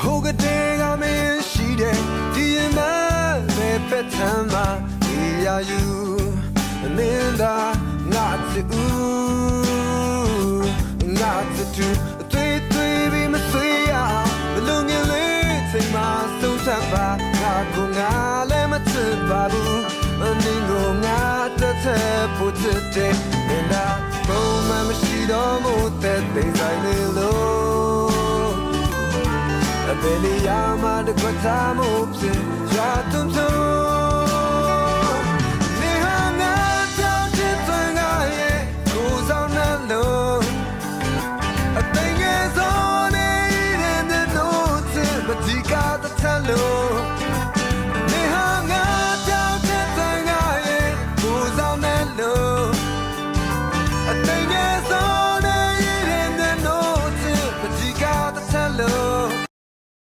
ဟိုကတဲ့ကမင်းရှိတဲ့ဒီမပဲဖက်ထမ်းမှာဒီရယူမင်းသာငါတူငါတူတွေ့တွေ့ပြီးမဆွေးရအောင်ဘလုံငယ်လေးချိန်မှာဆုံးသတ်ပါငါကငါလည်းမချစ်ပါဘူးမင်းကိုငါတစ်သက်ဖို့ချစ်တယ်မင်းသာဘုံမှမရှိတော့မို့တဲ့သိဆိုင်နေလို့ Belle llama de Guatamopse, ya tum tum. Ne hanga tao tin tsanga ye, ko sao na lo. A thing is on it and the notes, but you got the tell